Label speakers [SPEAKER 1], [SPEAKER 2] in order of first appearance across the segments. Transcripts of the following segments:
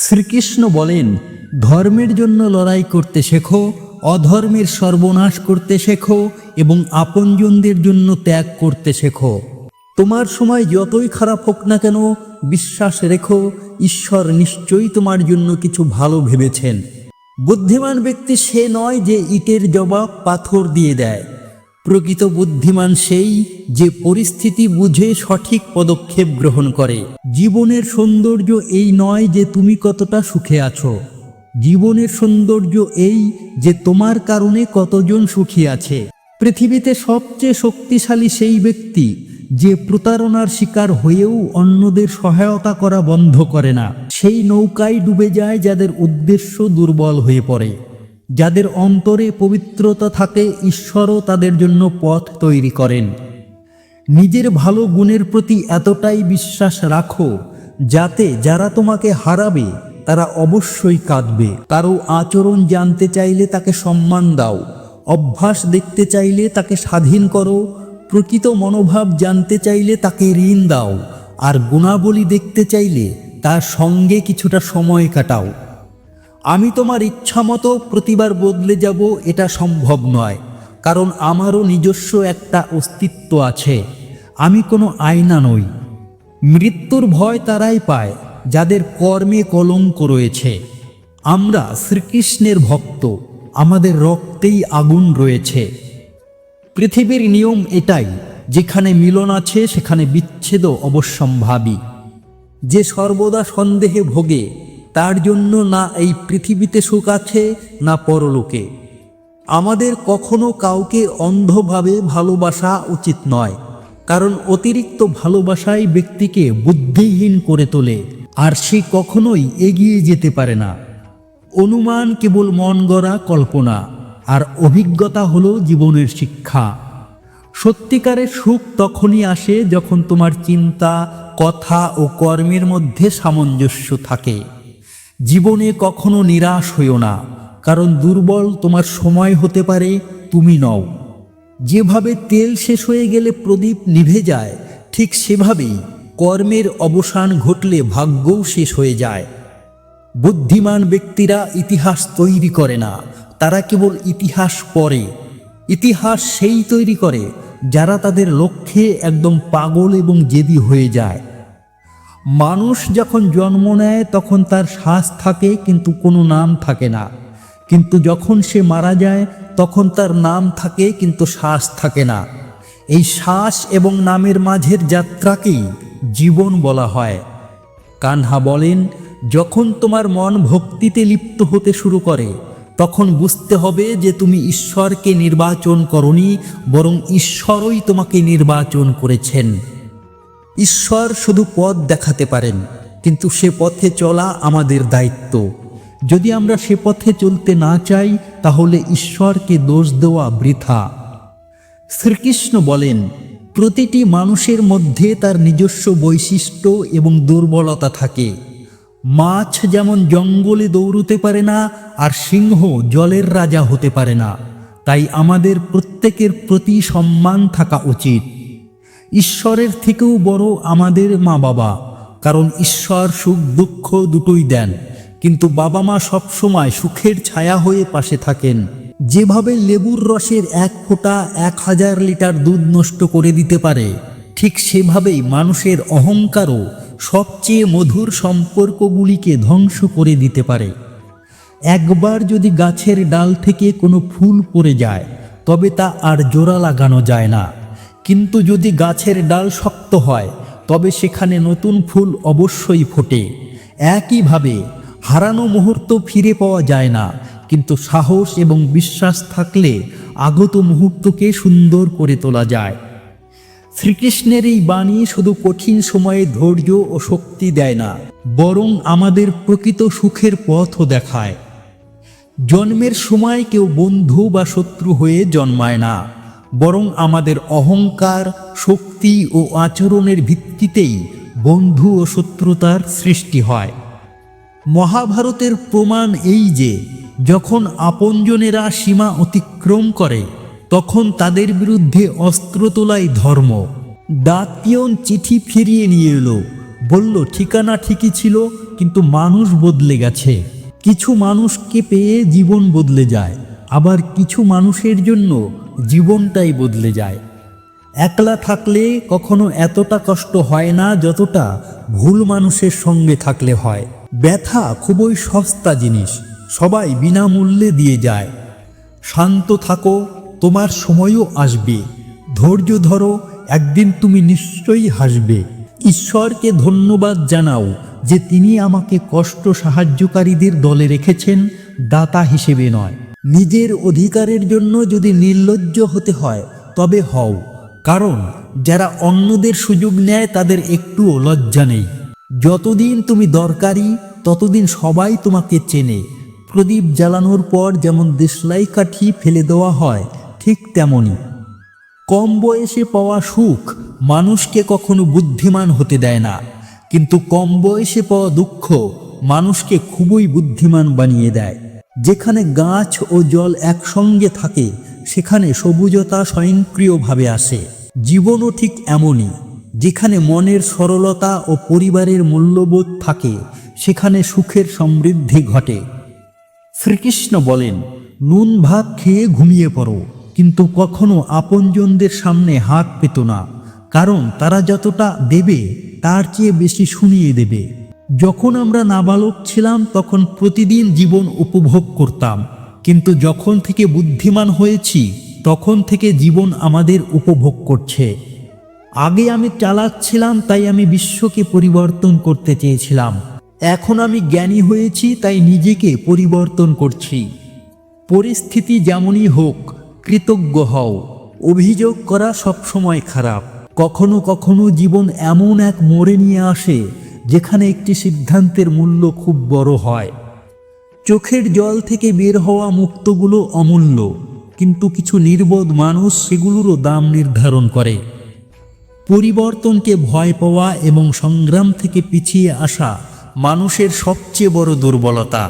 [SPEAKER 1] শ্রীকৃষ্ণ বলেন, ধর্মের জন্য লড়াই করতে শেখো, অধর্মের সর্বনাশ করতে শেখো এবং আপনজনদের জন্য ত্যাগ করতে শেখো। তোমার সময় যতই খারাপ হোক না কেন, বিশ্বাস রেখো, ঈশ্বর নিশ্চয়ই তোমার জন্য কিছু ভালো ভেবেছেন। বুদ্ধিমান ব্যক্তি সে নয় যে ইটের জবাব পাথর দিয়ে দেয়। প্রকৃত বুদ্ধিমান সেই যে পরিস্থিতি বুঝে সঠিক পদক্ষেপ গ্রহণ করে। জীবনের সৌন্দর্য এই নয় যে তুমি কতটা সুখে আছো। জীবনের সৌন্দর্য এই যে তোমার কারণে কতজন সুখী আছে। পৃথিবীতে সবচেয়ে শক্তিশালী সেই ব্যক্তি যে প্রতারণার শিকার হয়েও অন্যদের সহায়তা করা বন্ধ করে না। সেই নৌকায় ডুবে যায় যাদের উদ্দেশ্য দুর্বল হয়ে পড়ে। যাদের অন্তরে পবিত্রতা থাকে, ঈশ্বরও তাদের জন্য পথ তৈরি করেন। নিজের ভালো গুণের প্রতি এতটাই বিশ্বাস রাখো, যাতে যারা তোমাকে হারাবে, তারা অবশ্যই কাঁদবে। কারও আচরণ জানতে চাইলে তাকে সম্মান দাও, অভ্যাস দেখতে চাইলে তাকে স্বাধীন করো, প্রকৃত মনোভাব জানতে চাইলে তাকে ঋণ দাও, আর গুণাবলী দেখতে চাইলে তার সঙ্গে কিছুটা সময় কাটাও। আমি তোমার ইচ্ছামতো প্রতিবার বদলে যাব, এটা সম্ভব নয়, কারণ আমারও নিজস্ব একটা অস্তিত্ব আছে। আমি কোনো আয়না নই। মৃত্যুর ভয় তারাই পায়, যাদের কর্মে কলঙ্ক রয়েছে। আমরা শ্রীকৃষ্ণের ভক্ত, আমাদের রক্তেই আগুন রয়েছে। পৃথিবীর নিয়ম এটাই, যেখানে মিলন আছে, সেখানে বিচ্ছেদ অবশ্যম্ভাবী। যে সর্বদা সন্দেহে ভোগে তার জন্য না এই পৃথিবীতে সুখ আছে, না পরলোকে। আমাদের কখনো কাউকে অন্ধভাবে ভালোবাসা উচিত নয়, কারণ অতিরিক্ত ভালোবাসাই ব্যক্তিকে বুদ্ধিহীন করে তোলে, আর সে কখনোই এগিয়ে যেতে পারে না। অনুমান কেবল মন গড়া কল্পনা, আর অভিজ্ঞতা হলো জীবনের শিক্ষা। সত্যিকারের সুখ তখনই আসে যখন তোমার চিন্তা, কথা ও কর্মের মধ্যে সামঞ্জস্য থাকে। জীবনে কখনো নিরাশ হইও না, কারণ দুর্বল তোমার সময় হতে পারে, তুমি নও। যেভাবে তেল শেষ হয়ে গেলে প্রদীপ নিভে যায়, ঠিক সেভাবেই কর্মের অবসান ঘটলে ভাগ্যও শেষ হয়ে যায়। বুদ্ধিমান ব্যক্তিরা ইতিহাস তৈরি করে না, তারা কেবল ইতিহাস পড়ে। ইতিহাস সেই তৈরি করে, যারা তাদের লক্ষ্যে একদম পাগল এবং জেদি হয়ে যায়। মানুষ যখন জন্ম নেয়, তখন তার শ্বাস থাকে, কিন্তু কোনো নাম থাকে না। কিন্তু যখন সে মারা যায়, তখন তার নাম থাকে, কিন্তু শ্বাস থাকে না। এই শ্বাস এবং নামের মাঝের যাত্রাকেই জীবন বলা হয়। কানহা বলেন, যখন তোমার মন ভক্তিতে লিপ্ত হতে শুরু করে, তখন বুঝতে হবে যে তুমি ঈশ্বরকে নির্বাচন করনি, বরং ঈশ্বরই তোমাকে নির্বাচন করেছেন। ঈশ্বর শুধু পথ দেখাতে পারেন, কিন্তু সে পথে চলা আমাদের দায়িত্ব। যদি আমরা সে পথে চলতে না চাই, তাহলে ঈশ্বরকে দোষ দেওয়া বৃথা। শ্রীকৃষ্ণ বলেন, প্রতিটি মানুষের মধ্যে তার নিজস্ব বৈশিষ্ট্য এবং দুর্বলতা থাকে। মাছ যেমন জঙ্গলে দৌড়তে পারে না, আর সিংহ জলের রাজা হতে পারে না। তাই আমাদের প্রত্যেকের প্রতি সম্মান থাকা উচিত। ঈশ্বরের থেকেও বড় আমাদের মা বাবা, কারণ ঈশ্বর সুখ দুঃখ দুটোই দেন। কিন্তু বাবা মা সবসময় সুখের ছায়া হয়ে পাশে থাকেন। যেভাবে লেবুর রসের এক ফোঁটা এক হাজার লিটার দুধ নষ্ট করে দিতে পারে, ঠিক সেভাবেই মানুষের অহংকারও সবচেয়ে মধুর সম্পর্কগুলিকে ধ্বংস করে দিতে পারে। একবার যদি গাছের ডাল থেকে কোনো ফুল পড়ে যায়, তবে তা আর জোড়া লাগানো যায় না। কিন্তু যদি গাছের ডাল শক্ত হয়, তবে সেখানে নতুন ফুল অবশ্যই ফোটে। একইভাবে, হারানো মুহূর্ত ফিরে পাওয়া যায় না, কিন্তু সাহস এবং বিশ্বাস থাকলে আগত মুহূর্তকে সুন্দর করে তোলা যায়। শ্রীকৃষ্ণের এই বাণী শুধু কঠিন সময়ে ধৈর্য ও শক্তি দেয় না, বরং আমাদের প্রকৃত সুখের পথও দেখায়। জন্মের সময় কেউ বন্ধু বা শত্রু হয়ে জন্মায় না। বরং আমাদের অহংকার, শক্তি ও আচরণের ভিত্তিতেই বন্ধু ও শত্রুতার সৃষ্টি হয়। মহাভারতের প্রমাণ এই যে, যখন আপনজনেরা সীমা অতিক্রম করে, তখন তাদের বিরুদ্ধে অস্ত্র তোলাই ধর্ম। দাঁতিয়ান চিঠি ফিরিয়ে নিয়ে এলো, বলল, ঠিকানা ঠিকই ছিল, কিন্তু মানুষ বদলে গেছে। কিছু মানুষকে পেয়ে জীবন বদলে যায়, আবার কিছু মানুষের জন্য জীবনটাই বদলে যায়। একলা থাকলে কখনো এতটা কষ্ট হয় না যতটা ভুল মানুষের সঙ্গে থাকলে হয়। ব্যথা খুবই সস্তা জিনিস, সবাই বিনামূল্যে দিয়ে যায়। শান্ত থাকো, তোমার সময়ও আসবে। ধৈর্য ধরো, একদিন তুমি নিশ্চয়ই হাসবে। ঈশ্বরকে ধন্যবাদ জানাও যে তিনি আমাকে কষ্ট সাহায্যকারীদের দলে রেখেছেন, দাতা হিসেবে নয়। নিজের অধিকারের জন্য যদি নির্লজ্জ হতে হয়, তবে হও। কারণ যারা অন্যদের সুযোগ নেয়, তাদের একটুও লজ্জা নেই। যতদিন তুমি দরকারি, ততদিন সবাই তোমাকে চেনে। প্রদীপ জ্বালানোর পর যেমন দেশলাই কাঠি ফেলে দেওয়া হয়, ঠিক তেমনই কম বয়সে পাওয়া সুখ মানুষকে কখনো বুদ্ধিমান হতে দেয় না। কিন্তু কম বয়সে পাওয়া দুঃখ মানুষকে খুবই বুদ্ধিমান বানিয়ে দেয়। যেখানে গাছ ও জল একসঙ্গে থাকে, সেখানে সবুজতা স্বয়ংক্রিয়ভাবে আসে। জীবনও ঠিক এমনই। যেখানে মনের সরলতা ও পরিবারের মূল্যবোধ থাকে, সেখানে সুখের সমৃদ্ধি ঘটে। শ্রীকৃষ্ণ বলেন, নুন ভাত খেয়ে ঘুমিয়ে পড়ো, কিন্তু কখনো আপনজনদের সামনে হাত পেত না, কারণ তারা যতটা দেবে, তার চেয়ে বেশি শুনিয়ে দেবে। যখন আমরা নাবালক ছিলাম, তখন প্রতিদিন জীবন উপভোগ করতাম। কিন্তু যখন থেকে বুদ্ধিমান হয়েছি, তখন থেকে জীবন আমাদের উপভোগ করছে। আগে আমি চালাচ্ছিলাম তাই আমি বিশ্বকে পরিবর্তন করতে চেয়েছিলাম। এখন আমি জ্ঞানী হয়েছি, তাই নিজেকে পরিবর্তন করছি। পরিস্থিতি যেমনই হোক, কৃতজ্ঞ হও। অভিযোগ করা সবসময় খারাপ। কখনো কখনো জীবন এমন এক মোড়ে নিয়ে আসে যেখানে একটি সিদ্ধান্তের মূল্য খুব বড় হয়। চোখের জল থেকে বের হওয়া মুক্তগুলো অমূল্য, কিন্তু কিছু নির্বোধ মানুষ সেগুলোরও দাম নির্ধারণ করে। পরিবর্তনকে ভয় পাওয়া এবং সংগ্রাম থেকে পিছিয়ে আসা মানুষের সবচেয়ে বড় দুর্বলতা।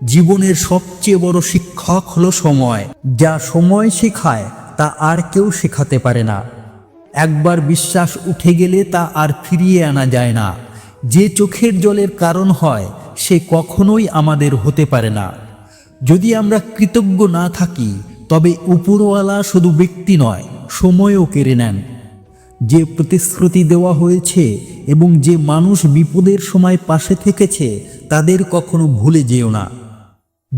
[SPEAKER 1] জীবনের সবচেয়ে বড় শিক্ষক হলো সময়, যা সময় শেখায়, তা আর কেউ শেখাতে পারে না। একবার বিশ্বাস উঠে গেলে তা আর ফিরিয়ে আনা যায় না। যে চোখের জলের কারণ হয়, সে কখনোই আমাদের হতে পারে না। যদি আমরা কৃতজ্ঞ না থাকি, তবে উপরওয়ালা শুধু ব্যক্তি নয়, সময়ও কেড়ে নেন। যে প্রতিশ্রুতি দেওয়া হয়েছে এবং যে মানুষ বিপদের সময় পাশে থেকেছে, তাদের কখনো ভুলে যেও না।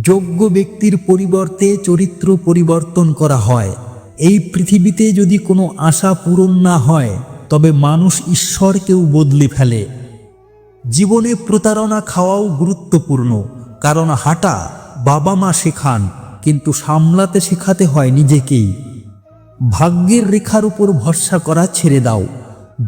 [SPEAKER 1] যোগ্য ব্যক্তির পরিবর্তে চরিত্র পরিবর্তন করা হয়। এই পৃথিবীতে যদি কোনো আশা পূরণ না হয়, তবে মানুষ ঈশ্বরকেও বদলে ফেলে। জীবনে প্রতারণা খাওয়াও গুরুত্বপূর্ণ, কারণ হাঁটা বাবা মা শেখান, কিন্তু সামলাতে শেখাতে হয় নিজেকেই। ভাগ্যের রেখার উপর ভরসা করা ছেড়ে দাও।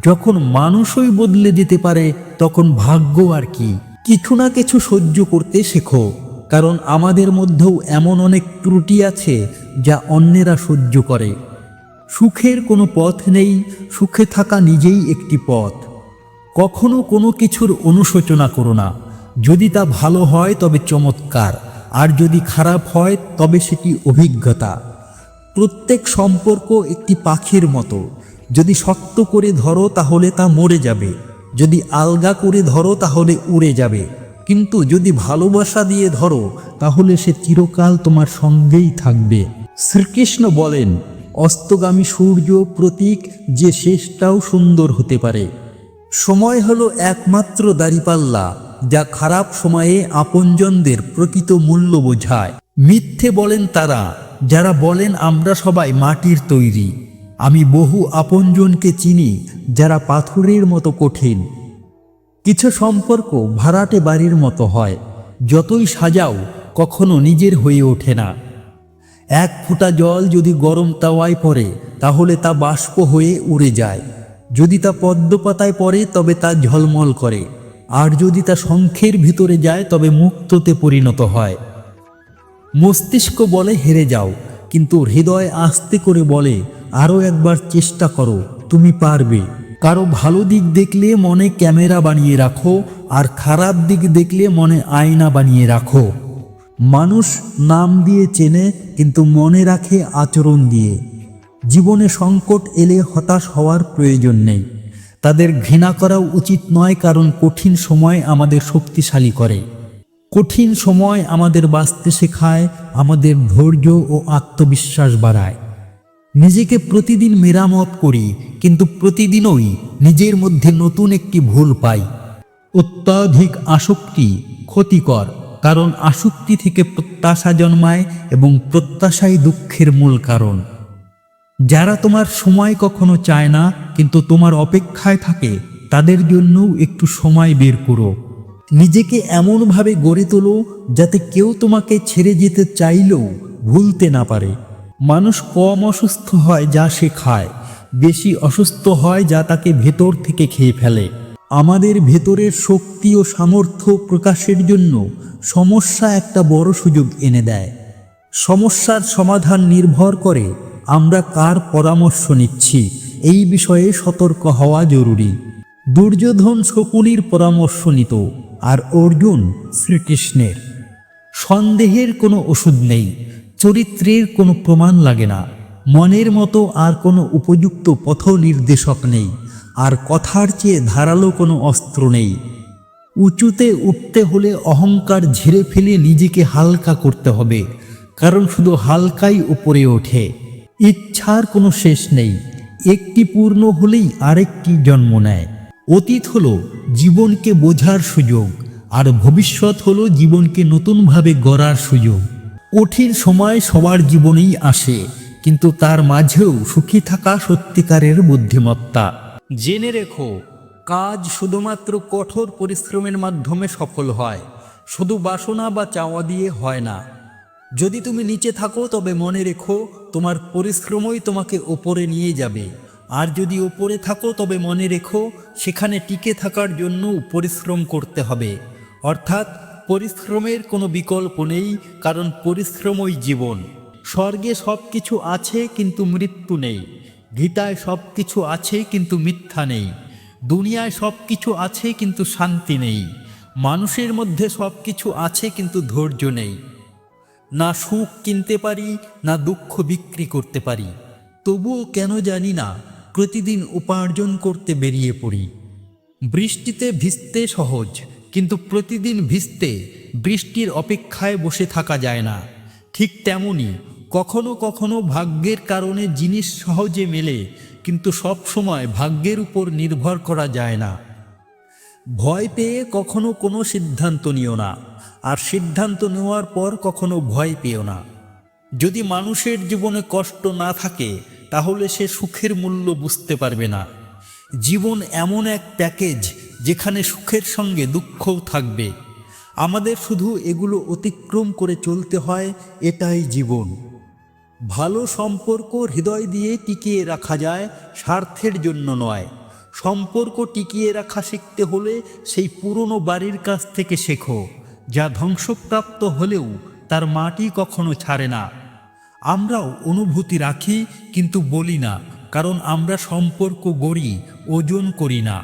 [SPEAKER 1] যখন মানুষই বদলে যেতে পারে, তখন ভাগ্য আর কি। কিছু না কিছু সহ্য করতে শেখো, কারণ আমাদের মধ্যেও এমন অনেক ত্রুটি আছে যা অন্যেরা সহ্য করে। সুখের কোনো পথ নেই, সুখে থাকা নিজেই একটি পথ। কখনো কোনো কিছুর অনুশোচনা করো না। যদি তা ভালো হয়, তবে চমৎকার। আর যদি খারাপ হয়, তবে সেটি অভিজ্ঞতা। প্রত্যেক সম্পর্ক একটি পাখির মতো। যদি শক্ত করে ধরো, তাহলে তা মরে যাবে। যদি আলগা করে ধরো, তাহলে উড়ে যাবে। কিন্তু যদি ভালোবাসা দিয়ে ধরো, তাহলে সে চিরকাল তোমার সঙ্গেই থাকবে। শ্রীকৃষ্ণ বলেন, অস্তগামী সূর্য প্রতীক, যে শেষটাও সুন্দর হতে পারে। সময় হলো একমাত্র দাড়িপাল্লা, যা খারাপ সময়ে আপনজনদের প্রকৃত মূল্য বোঝায়। মিথ্যে বলেন তারা, যারা বলেন আমরা সবাই মাটির তৈরি। আমি বহু আপনজনকে চিনি, যারা পাথরের মতো কঠিন। কিছু সম্পর্ক ভাড়াটে বাড়ির মতো হয়, যতই সাজাও কখনো নিজের হয়ে ওঠে না। এক ফোঁটা জল যদি গরম তাওয়ায় পড়ে, তাহলে তা বাষ্প হয়ে উড়ে যায়। যদি তা পদ্মপাতায় পড়ে, তবে তা ঝলমল করে। আর যদি তা শঙ্খের ভিতরে যায়, তবে মুক্ততে পরিণত হয়। মস্তিষ্ক বলে, হেরে যাও। কিন্তু হৃদয় আস্তে করে বলে, আরও একবার চেষ্টা করো, তুমি পারবে। কারও ভালো দিক দেখলে মনে ক্যামেরা বানিয়ে রাখো, আর খারাপ দিক দেখলে মনে আয়না বানিয়ে রাখো। মানুষ নাম দিয়ে চেনে, কিন্তু মনে রাখে আচরণ দিয়ে। জীবনে সংকট এলে হতাশ হওয়ার প্রয়োজন নেই। তাদের ঘৃণা করা উচিত নয়, কারণ কঠিন সময় আমাদের শক্তিশালী করে। কঠিন সময় আমাদের বাঁচতে শেখায়, আমাদের ধৈর্য ও আত্মবিশ্বাস বাড়ায়। নিজেকে প্রতিদিন মেরামত করি, কিন্তু প্রতিদিনই নিজের মধ্যে নতুন একটি ভুল পাই। অত্যাধিক আসক্তি ক্ষতিকর, কারণ আসক্তি থেকে প্রত্যাশা জন্মায় এবং প্রত্যাশাই দুঃখের মূল কারণ। যারা তোমার সময় কখনো চায় না, কিন্তু তোমার অপেক্ষায় থাকে, তাদের জন্যও একটু সময় বের করো। নিজেকে এমনভাবে গড়ে তোলো, যাতে কেউ তোমাকে ছেড়ে যেতে চাইলেও ভুলতে না পারে। মানুষ কম অসুস্থ হয় যা সে খায়, বেশি অসুস্থ হয় যা তাকে ভেতর থেকে খেয়ে ফেলে। আমাদের ভেতরের শক্তি ও সামর্থ্য প্রকাশের জন্য সমস্যা একটা বড় সুযোগ এনে দেয়। সমস্যার সমাধান নির্ভর করে আমরা কার পরামর্শ নিচ্ছি? এই বিষয়ে সতর্ক হওয়া জরুরি। দুর্যোধন শকুনির পরামর্শ নিত, আর অর্জুন শ্রীকৃষ্ণের। সন্দেহের কোনো ওষুধ নেই, চরিত্রের কোনো প্রমাণ লাগে না, মনের মতো আর কোনো উপযুক্ত পথ নির্দেশক নেই, আর কথার চেয়ে ধারালো কোনো অস্ত্র নেই। উঁচুতে উঠতে হলে অহংকার ঝেড়ে ফেলে নিজেকে হালকা করতে হবে, কারণ শুধু হালকাই উপরে ওঠে। ইচ্ছার কোনো শেষ নেই। একটি পূর্ণ হলেই আরেকটি জন্ম নেয়। অতীত হলো জীবনকে বোঝার সুযোগ, আর ভবিষ্যৎ হলো জীবনকে নতুনভাবে গড়ার সুযোগ। কঠিন সময় সবার জীবনেই আসে, কিন্তু তার মাঝেও সুখী থাকা সত্যিকারের বুদ্ধিমত্তা। জেনে রেখো, কাজ শুধুমাত্র কঠোর পরিশ্রমের মাধ্যমে সফল হয়, শুধু বাসনা বা চাওয়া দিয়ে হয় না। যদি তুমি নিচে থাকো তবে মনে রেখো, তোমার পরিশ্রমই তোমাকে ওপরে নিয়ে যাবে। আর যদি ওপরে থাকো তবে মনে রেখো, সেখানে টিকে থাকার জন্য পরিশ্রম করতে হবে। অর্থাৎ, পরিশ্রমের কোনো বিকল্প নেই, কারণ পরিশ্রমই জীবন। স্বর্গে সব কিছু আছে কিন্তু মৃত্যু নেই। গীতায় সব কিছু আছে কিন্তু মিথ্যা নেই। দুনিয়ায় সব কিছু আছে কিন্তু শান্তি নেই। মানুষের মধ্যে সব কিছু আছে কিন্তু ধৈর্য নেই। না সুখ কিনতে পারি, না দুঃখ বিক্রি করতে পারি। তবুও কেন জানি না, প্রতিদিন উপার্জন করতে বেরিয়ে পড়ি। বৃষ্টিতে ভিজতে সহজ, কিন্তু প্রতিদিন ভিজতে বৃষ্টির অপেক্ষায় বসে থাকা যায় না। ঠিক তেমনি কখনো কখনো ভাগ্যের কারণে জিনিস সহজে মেলে, কিন্তু সব সময় ভাগ্যের উপর নির্ভর করা যায় না। ভয় পেয়ে কখনো কোনো সিদ্ধান্ত নিও না, আর সিদ্ধান্ত নেওয়ার পর কখনো ভয় পেও না। যদি মানুষের জীবনে কষ্ট না থাকে, তাহলে সে সুখের মূল্য বুঝতে পারবে না। জীবন এমন এক প্যাকেজ যেখানে সুখের সঙ্গে দুঃখও থাকবে। আমাদের শুধু এগুলো অতিক্রম করে চলতে হয়, এটাই জীবন। ভালো সম্পর্ক হৃদয় দিয়ে টিকিয়ে রাখা যায়, স্বার্থের জন্য নয়। সম্পর্ক টিকিয়ে রাখা শিখতে হলে সেই পুরনো বাড়ির কাছ থেকে শেখো, যা ধ্বংসপ্রাপ্ত হলেও তার মাটি কখনো ছাড়ে না। আমরাও অনুভূতি রাখি, কিন্তু বলি না, কারণ আমরা সম্পর্ক গড়ি, ওজন করি না।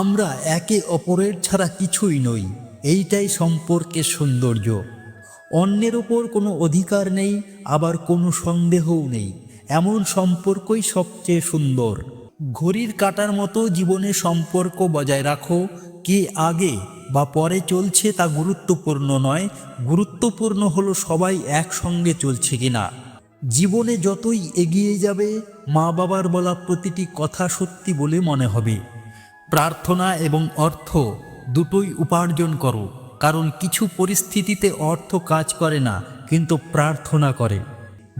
[SPEAKER 1] আমরা একে অপরের ছাড়া কিছুই নই, এইটাই সম্পর্কের সৌন্দর্য। অন্যের ওপর কোনো অধিকার নেই, আবার কোনো সন্দেহও নেই, এমন সম্পর্কই সবচেয়ে সুন্দর। ঘড়ির কাটার মতো জীবনে সম্পর্ক বজায় রাখো। কে আগে বা পরে চলছে তা গুরুত্বপূর্ণ নয়। গুরুত্বপূর্ণ হলো সবাই একসঙ্গে চলছে কিনা। জীবনে যতই এগিয়ে যাবে মা বাবার বলা প্রতিটি কথা সত্যি বলে মনে হবে। প্রার্থনা এবং অর্থ দুটোই উপার্জন করো। কারণ কিছু পরিস্থিতিতে অর্থ কাজ করে না, কিন্তু প্রার্থনা করে।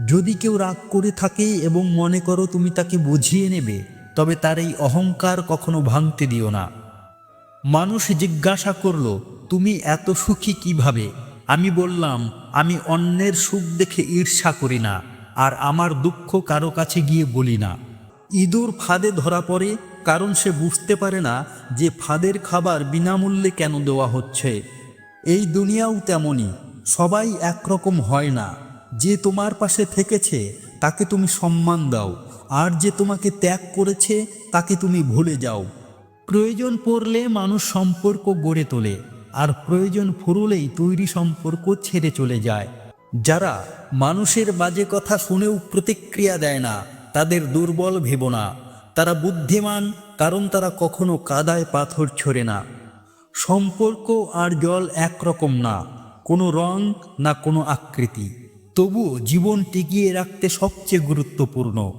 [SPEAKER 1] যদি কেউ রাগ করে থাকে এবং মনে করো তুমি তাকে বুঝিয়ে নেবে তবে তার এই অহংকার কখনো ভাঙতে দিও না। মানুষ জিজ্ঞাসা করল, তুমি এত সুখী কীভাবে? আমি বললাম, আমি অন্যের সুখ দেখে ঈর্ষা করি না, আর আমার দুঃখ কারও কাছে গিয়ে বলি না। ইঁদুর ফাঁদে ধরা পড়ে, কারণ সে বুঝতে পারে না যে ফাঁদের খাবার বিনামূল্যে কেন দেওয়া হচ্ছে। এই দুনিয়াও তেমনই সবাই একরকম হয় না। যে তোমার পাশে থেকেছে, তাকে তুমি সম্মান দাও। আর যে তোমাকে ত্যাগ করেছে, তাকে তুমি ভুলে যাও। প্রয়োজন পড়লে মানুষ সম্পর্ক গড়ে তোলে, আর প্রয়োজন ফুরলেই তৈরি সম্পর্ক ছেড়ে চলে যায়। যারা মানুষের বাজে কথা শুনেও প্রতিক্রিয়া দেয় না, তাদের দুর্বল ভেব না। তারা বুদ্ধিমান, কারণ তারা কখনো কাদায় পাথর ছোড়ে না। সম্পর্ক আর জল একরকম না, কোনো রং না কোনো আকৃতি। তবুও জীবন টিকিয়ে রাখতে সবচেয়ে গুরুত্বপূর্ণ।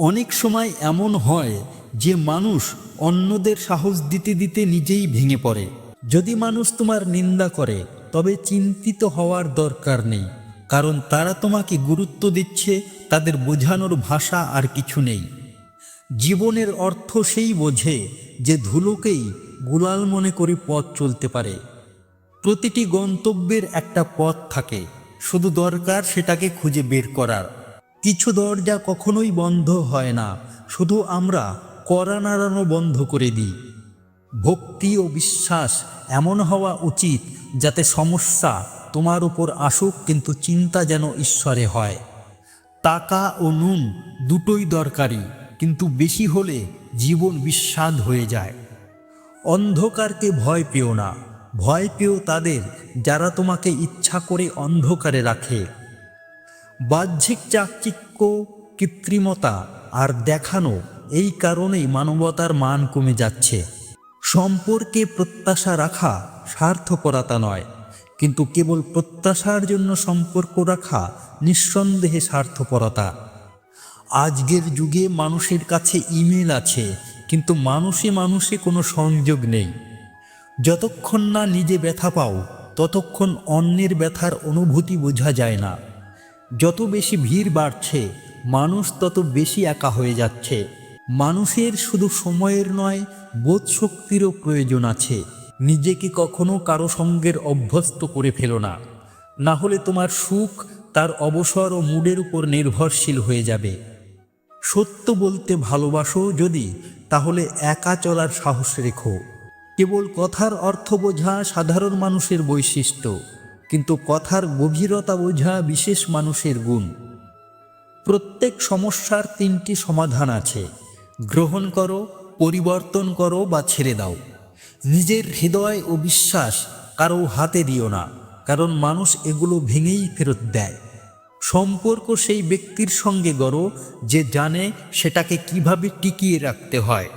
[SPEAKER 1] অনেক সময় এমন হয় যে মানুষ অন্যদের সাহস দিতে দিতে নিজেই ভেঙে পড়ে। যদি মানুষ তোমার নিন্দা করে, তবে চিন্তিত হওয়ার দরকার নেই, কারণ তারা তোমাকে গুরুত্ব দিচ্ছে, তাদের বোঝানোর ভাষা আর কিছু নেই। জীবনের অর্থ সেই বোঝে যে ধুলোকেই গুলাল মনে করে পথ চলতে পারে। প্রতিটি গন্তব্যের একটা পথ থাকে, শুধু দরকার সেটাকে খুঁজে বের করার। কিছু দরজা কখনোই বন্ধ হয় না, শুধু আমরা করা নাড়ানো বন্ধ করে দিই। ভক্তি ও বিশ্বাস এমন হওয়া উচিত যাতে সমস্যা তোমার উপর আসুক কিন্তু চিন্তা যেন ঈশ্বরে হয়। টাকা ও নুন দুটোই দরকারি, কিন্তু বেশি হলে জীবন বিস্বাদ হয়ে যায়। অন্ধকারকে ভয় পেও না, ভয় পেও তাদের যারা তোমাকে ইচ্ছা করে অন্ধকারে রাখে। বাহ্যিক চাকচিক্য, কৃত্রিমতা আর দেখানো এই কারণেই মানবতার মান কমে যাচ্ছে। সম্পর্কে প্রত্যাশা রাখা স্বার্থপরতা নয়, কিন্তু কেবল প্রত্যাশার জন্য সম্পর্ক রাখা নিঃসন্দেহে স্বার্থপরতা। আজকের যুগে মানুষের কাছে ইমেল আছে, কিন্তু মানুষে মানুষে কোনো সংযোগ নেই। যতক্ষণ না নিজে ব্যথা পাও, ততক্ষণ অন্যের ব্যথার অনুভূতি বোঝা যায় না। যত বেশি ভিড় বাড়ছে, মানুষ তত বেশি একা হয়ে যাচ্ছে। মানুষের শুধু সময়ের নয় বোধ শক্তিরও প্রয়োজন আছে। নিজেকে কখনো কারও সঙ্গের অভ্যস্ত করে ফেলো না। না হলে তোমার সুখ, তার অবসর ও মুডের উপর নির্ভরশীল হয়ে যাবে। সত্য বলতে ভালোবাসো যদি, তাহলে একা চলার সাহস রেখো। কেবল কথার অর্থ বোঝা সাধারণ মানুষের বৈশিষ্ট্য। কিন্তু কথার গভীরতা বোঝা বিশেষ মানুষের গুণ। প্রত্যেক সমস্যার তিনটি সমাধান আছে। গ্রহণ করো, পরিবর্তন করো বা ছেড়ে দাও। নিজের হৃদয় ও বিশ্বাস কারও হাতে দিও না, কারণ মানুষ এগুলো ভেঙেই ফেরত দেয়। সম্পর্ক সেই ব্যক্তির সঙ্গে গড়ো যে জানে সেটাকে কীভাবে টিকিয়ে রাখতে হয়।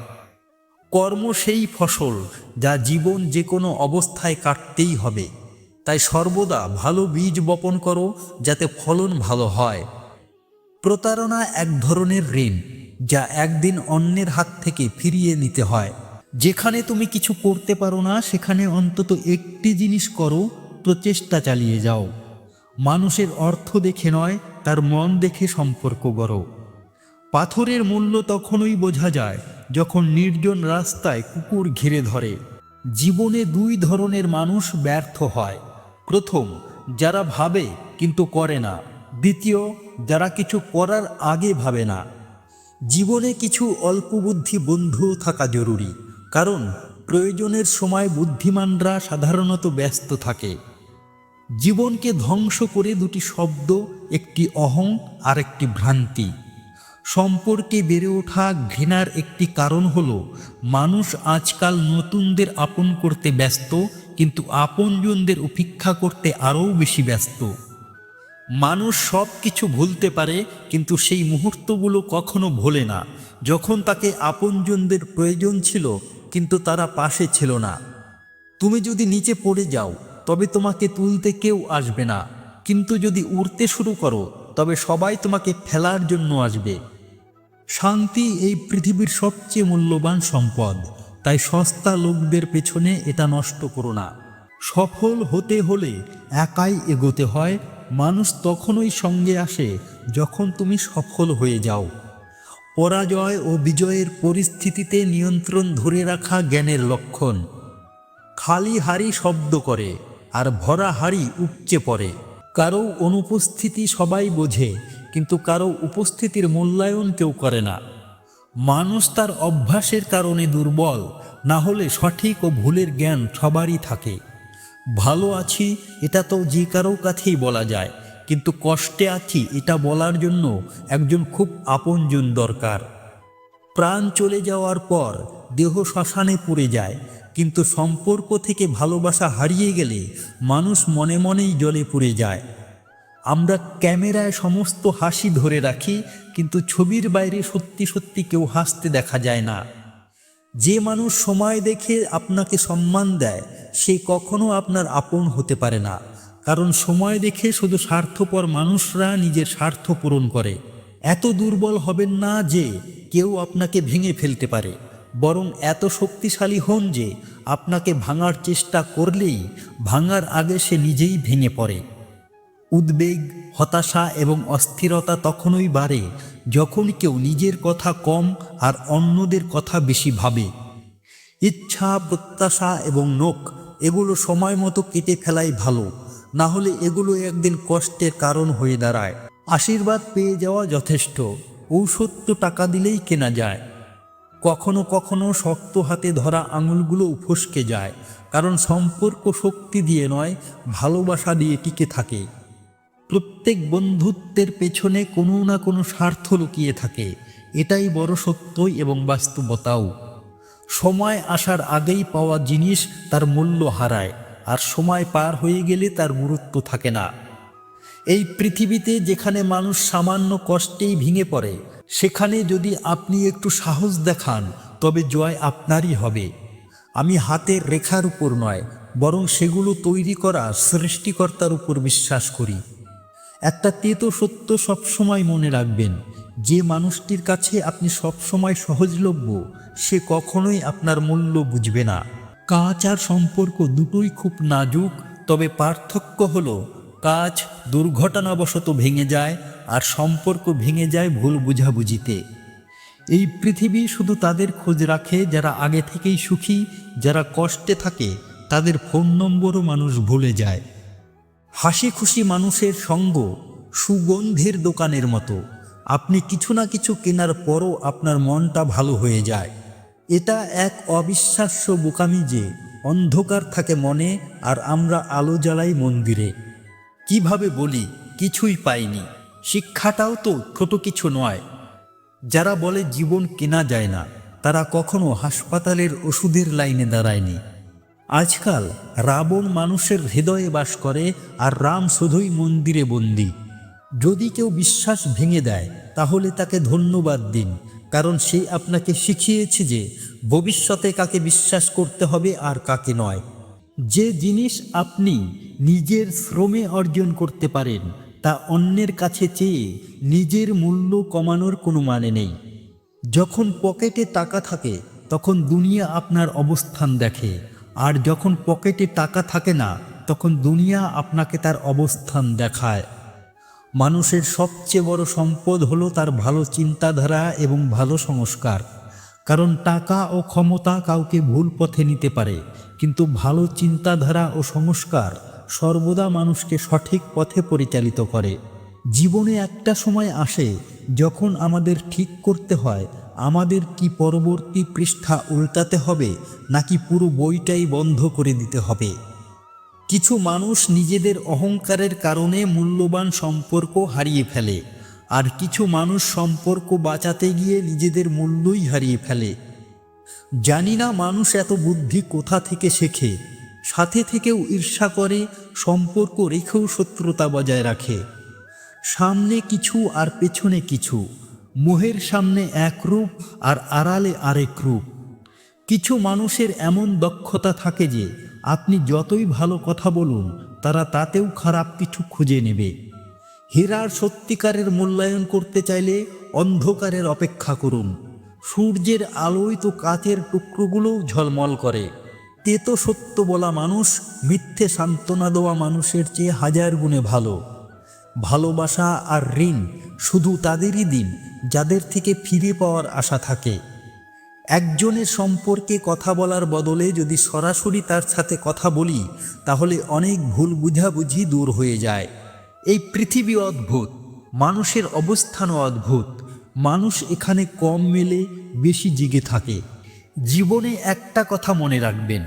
[SPEAKER 1] কর্ম সেই ফসল যা জীবন যে কোনো অবস্থায় কাটতেই হবে। তাই সর্বদা ভালো বীজ বপন করো যাতে ফলন ভালো হয়। প্রতারণা এক ধরনের ঋণ, যা একদিন অন্যের হাত থেকে ফিরিয়ে নিতে হয়। যেখানে তুমি কিছু করতে পারো না, সেখানে অন্তত একটি জিনিস করো, প্রচেষ্টা চালিয়ে যাও। মানুষের অর্থ দেখে নয়, তার মন দেখে সম্পর্ক গড়ো। পাথরের মূল্য তখনই বোঝা যায়, যখন নির্জন রাস্তায় কুকুর ঘিরে ধরে। জীবনে দুই ধরনের মানুষ ব্যর্থ হয়। প্রথম, যারা ভাবে কিন্তু করে না। দ্বিতীয়, যারা কিছু করার আগে ভাবে না। জীবনে কিছু অল্পবুদ্ধি বন্ধু থাকা জরুরি, কারণ প্রয়োজনের সময় বুদ্ধিমানরা সাধারণত ব্যস্ত থাকে। জীবনকে ধ্বংস করে দুটি শব্দ, একটি অহং আর একটি ভ্রান্তি। সম্পর্কে বেড়ে ওঠা ঘৃণার একটি কারণ হলো, মানুষ আজকাল নতুনদের আপন করতে ব্যস্ত কিন্তু আপনজনদের উপেক্ষা করতে আরও বেশি ব্যস্ত। মানুষ সব কিছু ভুলতে পারে, কিন্তু সেই মুহূর্তগুলো কখনো ভোলে না। যখন তাকে আপনজনদের প্রয়োজন ছিল, কিন্তু তারা পাশে ছিল না। তুমি যদি নিচে পড়ে যাও, তবে তোমাকে তুলতে কেউ আসবে না। কিন্তু যদি উড়তে শুরু করো, তবে সবাই তোমাকে ফেলার জন্য আসবে। শান্তি এই পৃথিবীর সবচেয়ে মূল্যবান সম্পদ। তাই সস্তা লোকদের পেছনে এটা নষ্ট করো না। সফল হতে হলে একাই এগোতে হয়, মানুষ তখনই সঙ্গে আসে যখন তুমি সফল হয়ে যাও। পরাজয় ও বিজয়ের পরিস্থিতিতে নিয়ন্ত্রণ ধরে রাখা জ্ঞানের লক্ষণ। খালি হাড়ি শব্দ করে, আর ভরা হাড়ি উপচে পড়ে। কারও অনুপস্থিতি সবাই বোঝে, কিন্তু কারও উপস্থিতির মূল্যায়ন কেউ করে না। মানুষ তার অভ্যাসের কারণে দুর্বল, না হলে সঠিক ও ভুলের জ্ঞান সবারই থাকে। ভালো আছি, এটা তো যে কারও কাছেই বলা যায়, কিন্তু কষ্টে আছি, এটা বলার জন্য একজন খুব আপনজন দরকার। প্রাণ চলে যাওয়ার পর দেহ শ্মশানে পড়ে যায়, কিন্তু সম্পর্ক থেকে ভালোবাসা হারিয়ে গেলে মানুষ মনে মনেই জলে পড়ে যায়। আমরা ক্যামেরায় সমস্ত হাসি ধরে রাখি, কিন্তু ছবির বাইরে সত্যি সত্যি কেউ হাসতে দেখা যায় না। যে মানুষ সময় দেখে আপনাকে সম্মান দেয়, সে কখনো আপনার আপন হতে পারে না। কারণ সময় দেখে শুধু স্বার্থপর মানুষরা নিজের স্বার্থ পূরণ করে। এত দুর্বল হবেন না যে কেউ আপনাকে ভেঙে ফেলতে পারে। বরং এত শক্তিশালী হন যে আপনাকে ভাঙার চেষ্টা করলেই ভাঙার আগে সে নিজেই ভেঙে পড়ে। উদ্বেগ, হতাশা এবং অস্থিরতা তখনই বাড়ে যখন কেউ নিজের কথা কম আর অন্যদের কথা বেশি ভাবে। ইচ্ছা, প্রত্যাশা এবং নোখ এগুলো সময় মতো কেটে ফেলাই ভালো, না হলে এগুলো একদিন কষ্টের কারণ হয়ে দাঁড়ায়। আশীর্বাদ পেয়ে যাওয়া যথেষ্ট, ঔষধ তো টাকা দিলেই কেনা যায়। কখনো কখনো শক্ত হাতে ধরা আঙুলগুলো ফসকে যায়, কারণ সম্পর্ক শক্তি দিয়ে নয়, ভালোবাসা দিয়ে টিকে থাকে। প্রত্যেক বন্ধুত্বের পেছনে কোনো না কোনো স্বার্থ লুকিয়ে থাকে। এটাই বড় সত্যই এবং বাস্তবতাও। সময় আসার আগেই পাওয়া জিনিস তার মূল্য হারায়, আর সময় পার হয়ে গেলে তার গুরুত্ব থাকে না। এই পৃথিবীতে যেখানে মানুষ সামান্য কষ্টেই ভেঙে পড়ে, সেখানে যদি আপনি একটু সাহস দেখান, তবে জয় আপনারই হবে। আমি হাতের রেখার উপর নয়, বরং সেগুলো তৈরি করা সৃষ্টিকর্তার উপর বিশ্বাস করি। একটা তেতো সত্য সবসময় মনে রাখবেন, যে মানুষটির কাছে আপনি সবসময় সহজলভ্য, সে কখনোই আপনার মূল্য বুঝবে না। কাজ আর সম্পর্ক দুটোই খুব নাজুক, তবে পার্থক্য হলো, কাজ দুর্ঘটনাবশত ভেঙে যায় আর সম্পর্ক ভেঙে যায় ভুল বুঝাবুঝিতে। এই পৃথিবী শুধু তাদের খোঁজ রাখে যারা আগে থেকেই সুখী, যারা কষ্টে থাকে, তাদের ফোন নম্বরও মানুষ ভুলে যায়। হাসি খুশি মানুষের সঙ্গ সুগন্ধের দোকানের মতো। আপনি কিছু না কিছু কেনার পরও আপনার মনটা ভালো হয়ে যায়। এটা এক অবিশ্বাস্য বোকামি যে অন্ধকার থাকে মনে আর আমরা আলো জ্বালাই মন্দিরে। কীভাবে বলি, কিছুই পাইনি। শিক্ষাটাও তো ছোট কিছু নয়। যারা বলে জীবন কেনা যায় না, তারা কখনো হাসপাতালের ওষুধের লাইনে দাঁড়ায়নি। আজকাল রাবণ মানুষের হৃদয়ে বাস করে আর রাম শুধুই মন্দিরে বন্দী। যদি কেউ বিশ্বাস ভেঙে দেয়, তাহলে তাকে ধন্যবাদ দিন, কারণ সে আপনাকে শিখিয়েছে যে ভবিষ্যতে কাকে বিশ্বাস করতে হবে আর কাকে নয়। যে জিনিস আপনি নিজের শ্রমে অর্জন করতে পারেন, তা অন্যের কাছে চেয়ে নিজের মূল্য কমানোর কোনো মানে নেই। যখন পকেটে টাকা থাকে, তখন দুনিয়া আপনার অবস্থান দেখে। আর যখন পকেটে টাকা থাকে না, তখন দুনিয়া আপনাকে তার অবস্থান দেখায়। মানুষের সবচেয়ে বড় সম্পদ হলো তার ভালো চিন্তাধারা এবং ভালো সংস্কার। কারণ টাকা ও ক্ষমতা কাউকে ভুল পথে নিতে পারে, কিন্তু ভালো চিন্তাধারা ও সংস্কার সর্বদা মানুষকে সঠিক পথে পরিচালিত করে। জীবনে একটা সময় আসে যখন আমাদের ঠিক করতে হয় আমাদের কি পরবর্তী পৃষ্ঠা উল্টাতে হবে, নাকি পুরো বইটাই বন্ধ করে দিতে হবে? কিছু মানুষ নিজেদের অহংকারের কারণে মূল্যবান সম্পর্ক হারিয়ে ফেলে, আর কিছু মানুষ সম্পর্ক বাঁচাতে গিয়ে নিজেদের মূল্যই হারিয়ে ফেলে। জানি না মানুষ এত বুদ্ধি কোথা থেকে শেখে, সাথে থেকেও ঈর্ষা করে, সম্পর্ক রেখেও শত্রুতা বজায় রাখে। সামনে কিছু আর পেছনে কিছু মোহের সামনে এক রূপ আর আড়ালে আরেক রূপ। কিছু মানুষের এমন দক্ষতা থাকে যে, আপনি যতই ভালো কথা বলুন, তারা তাতেও খারাপ কিছু খুঁজে নেবে। হীরার সত্যিকারের মূল্যায়ন করতে চাইলে অন্ধকারের অপেক্ষা করুন। সূর্যের আলোয় তো কাচের টুকরোগুলোও ঝলমল করে। তেতো সত্য বলা মানুষ, মিথ্যে সান্ত্বনা দেওয়া মানুষের চেয়ে হাজার গুণে ভালো। ভালোবাসা আর ঋণ শুধু তাদেরই দিন, যাদের থেকে ফিরে পাওয়ার আশা থাকে। একজনের সম্পর্কে কথা বলার বদলে যদি সরাসরি তার সাথে কথা বলি, তাহলে অনেক ভুল বুঝাবুঝি দূর হয়ে যায়। এই পৃথিবী অদ্ভুত, মানুষের অবস্থানও অদ্ভুত, মানুষ এখানে কম মেলে, বেশি জিগে থাকে। জীবনে একটা কথা মনে রাখবেন,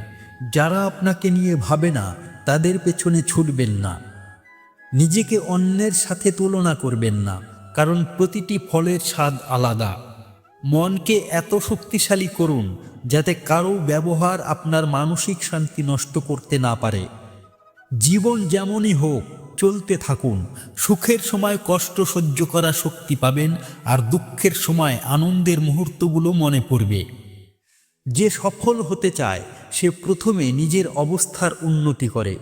[SPEAKER 1] যারা আপনাকে নিয়ে ভাবে না, তাদের পেছনে ছুটবেন না। নিজেকে অন্যের সাথে তুলনা করবেন না, কারণ প্রতিটি ফলের স্বাদ আলাদা। মনকে এত শক্তিশালী করুন, যাতে কারও ব্যবহার আপনার মানসিক শান্তি নষ্ট করতে না পারে। জীবন যেমনই হোক, চলতে থাকুন। সুখের সময় কষ্ট সহ্য করা শক্তি পাবেন, আর দুঃখের সময় আনন্দের মুহূর্তগুলো মনে পড়বে। যে সফল হতে চায়, সে প্রথমে নিজের অবস্থার উন্নতি করে।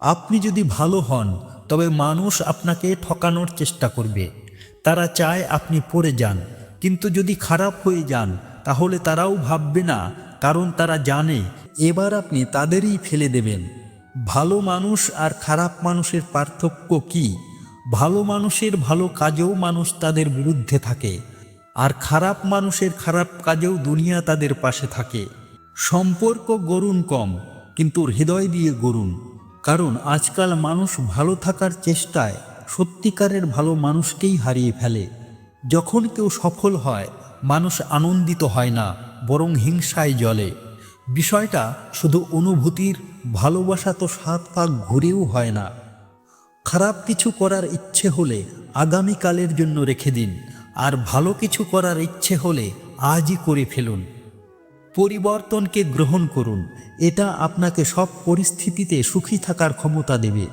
[SPEAKER 1] আপনি যদি ভালো হন তবে মানুষ আপনাকে ঠকানোর চেষ্টা করবে। তারা চায় আপনি পড়ে যান, কিন্তু যদি খারাপ হয়ে যান, তাহলে তারাও ভাববে না, কারণ তারা জানে, এবার আপনি তাদেরই ফেলে দেবেন। ভালো মানুষ আর খারাপ মানুষের পার্থক্য কি? ভালো মানুষের ভালো কাজেও মানুষ তাদের বিরুদ্ধে থাকে, আর খারাপ মানুষের খারাপ কাজেও দুনিয়া তাদের পাশে থাকে। সম্পর্ক গরুন কম, কিন্তু হৃদয় দিয়ে গরুন কারণ আজকাল মানুষ ভালো থাকার চেষ্টায় সত্যিকারের ভালো মানুষকেই হারিয়ে ফেলে। যখন কেউ সফল হয়, মানুষ আনন্দিত হয় না, বরং হিংসায় জলে বিষয়টা শুধু অনুভূতির ভালোবাসা তো সাত পাক ঘুরেও হয় না। খারাপ কিছু করার ইচ্ছে হলে আগামীকালের জন্য রেখে দিন, আর ভালো কিছু করার ইচ্ছে হলে আজই করে ফেলুন। পরিবর্তনকে গ্রহণ করুন। এটা আপনাকে সব পরিস্থিতিতে সুখী থাকার ক্ষমতা দেবে।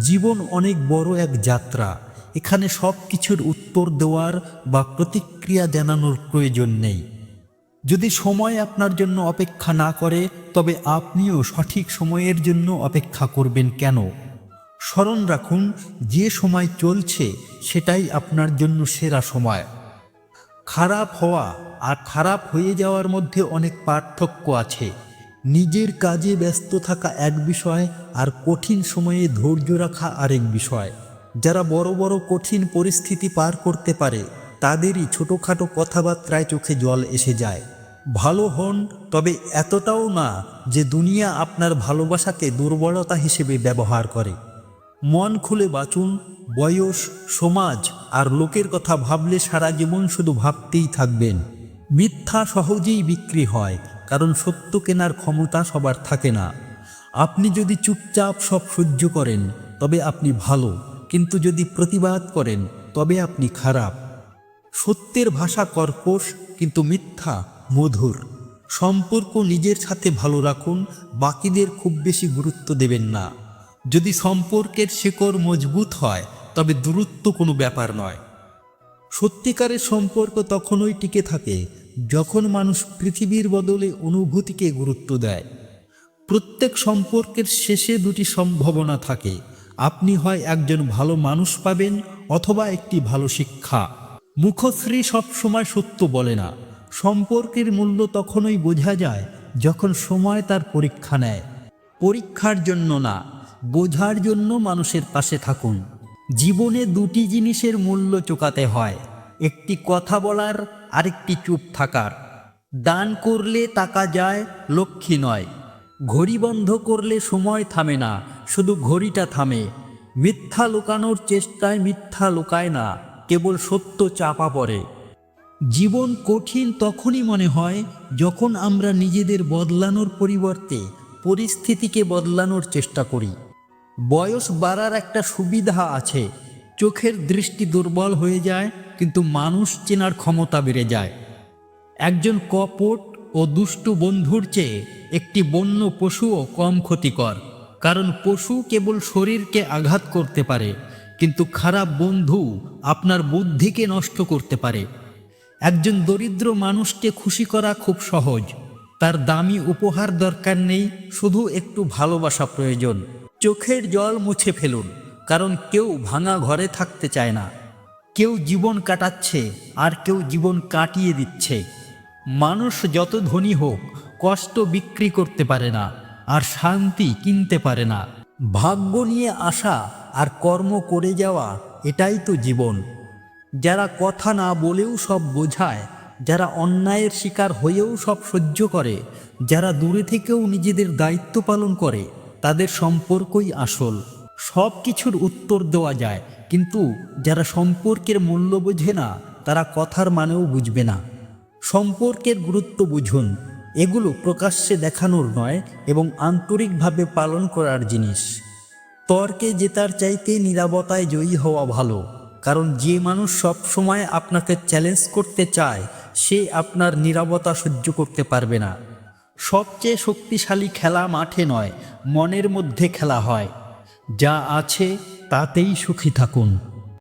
[SPEAKER 1] জীবন অনেক বড় এক যাত্রা। এখানে সব কিছুর উত্তর দেওয়ার বা প্রতিক্রিয়া জানানোর প্রয়োজন নেই। যদি সময় আপনার জন্য অপেক্ষা না করে, তবে আপনিও সঠিক সময়ের জন্য অপেক্ষা করবেন কেন? স্মরণ রাখুন, যে সময় চলছে, সেটাই আপনার জন্য সেরা সময়। খারাপ হওয়া আর খারাপ হয়ে যাওয়ার মধ্যে অনেক পার্থক্য আছে। নিজের কাজে ব্যস্ত থাকা এক বিষয় আর কঠিন সময়ে ধৈর্য রাখা আরেক বিষয়। যারা বড় বড় কঠিন পরিস্থিতি পার করতে পারে, তাদেরই ছোটোখাটো কথাবার্তায় চোখে জল এসে যায়। ভালো হন, তবে এতটাও না যে দুনিয়া আপনার ভালোবাসাকে দুর্বলতা হিসেবে ব্যবহার করে। মন খুলে বাঁচুন, বয়স, সমাজ আর লোকের কথা ভাবলে সারা জীবন শুধু ভাবতেই থাকবেন। মিথ্যা সহজেই বিক্রি হয়, কারণ সত্য কেনার ক্ষমতা সবার থাকে না। আপনি যদি চুপচাপ সব সহ্য করেন, তবে আপনি ভালো, কিন্তু যদি প্রতিবাদ করেন, তবে আপনি খারাপ। সত্যের ভাষা কর্কশ, কিন্তু মিথ্যা মধুর। সম্পর্ক নিজের সাথে ভালো রাখুন, বাকিদের খুব বেশি গুরুত্ব দেবেন না। যদি সম্পর্কের শেকড় মজবুত হয়, তবে দূরত্ব কোনো ব্যাপার নয়। সত্যিকারের সম্পর্ক তখনই টিকে থাকে যখন মানুষ পৃথিবীর বদলে অনুভূতিকে গুরুত্ব দেয়। প্রত্যেক সম্পর্কের শেষে দুটি সম্ভাবনা থাকে। আপনি হয় একজন ভালো মানুষ পাবেন অথবা একটি ভালো শিক্ষা। মুখশ্রী সবসময় সত্য বলে না। সম্পর্কের মূল্য তখনই বোঝা যায় যখন সময় তার পরীক্ষা নেয়। পরীক্ষার জন্য না, বোঝার জন্য মানুষের পাশে থাকুন। জীবনে দুটি জিনিসের মূল্য চোকাতে হয়, একটি কথা বলার আরেকটি চুপ থাকার। দান করলে টাকা যায়, লক্ষ্মী নয়। ঘড়ি বন্ধ করলে সময় থামে না, শুধু ঘড়িটা থামে। মিথ্যা লুকানোর চেষ্টায় মিথ্যা লুকায় না, কেবল সত্য চাপা পড়ে। জীবন কঠিন তখনই মনে হয়, যখন আমরা নিজেদের বদলানোর পরিবর্তে পরিস্থিতিকে বদলানোর চেষ্টা করি। বয়স বাড়ার একটা সুবিধা আছে। চোখের দৃষ্টি দুর্বল হয়ে যায়, কিন্তু মানুষ চেনার ক্ষমতা বেড়ে যায়। একজন কপট ও দুষ্টু বন্ধুর চেয়ে একটি বন্য পশুও কম ক্ষতিকর, কারণ পশু কেবল শরীরকে আঘাত করতে পারে, কিন্তু খারাপ বন্ধু আপনার বুদ্ধিকে নষ্ট করতে পারে। একজন দরিদ্র মানুষকে খুশি করা খুব সহজ। তার দামি উপহার দরকার নেই, শুধু একটু ভালোবাসা প্রয়োজন। চোখের জল মুছে ফেলুন, কারণ কেউ ভাঙা ঘরে থাকতে চায় না। কেউ জীবন কাটাচ্ছে, আর কেউ জীবন কাটিয়ে দিচ্ছে। মানুষ যত ধনী হোক, কষ্ট বিক্রি করতে পারে না, আর শান্তি কিনতে পারে না। ভাগ্য নিয়ে আসা আর কর্ম করে যাওয়া, এটাই তো জীবন। যারা কথা না বলেও সব বোঝায়, যারা অন্যায়ের শিকার হয়েও সব সহ্য করে, যারা দূরে থেকেও নিজেদের দায়িত্ব পালন করে তাদের সম্পর্কই আসল। সব কিছুর উত্তর দেওয়া যায়, কিন্তু যারা সম্পর্কের মূল্য বোঝে না, তারা কথার মানেও বুঝবে না। সম্পর্কের গুরুত্ব বুঝুন। এগুলো প্রকাশ্যে দেখানোর নয় এবং আন্তরিকভাবে পালন করার জিনিস। তর্কে জেতার চাইতে নিরাপত্তায় জয়ী হওয়া ভালো, কারণ যে মানুষ সব সময় আপনাকে চ্যালেঞ্জ করতে চায়, সে আপনার নিরাপত্তা সহ্য করতে পারবে না। সবচেয়ে শক্তিশালী খেলা মাঠে নয় মনের মধ্যে খেলা হয়। যা আছে তাতেই সুখী থাকুন।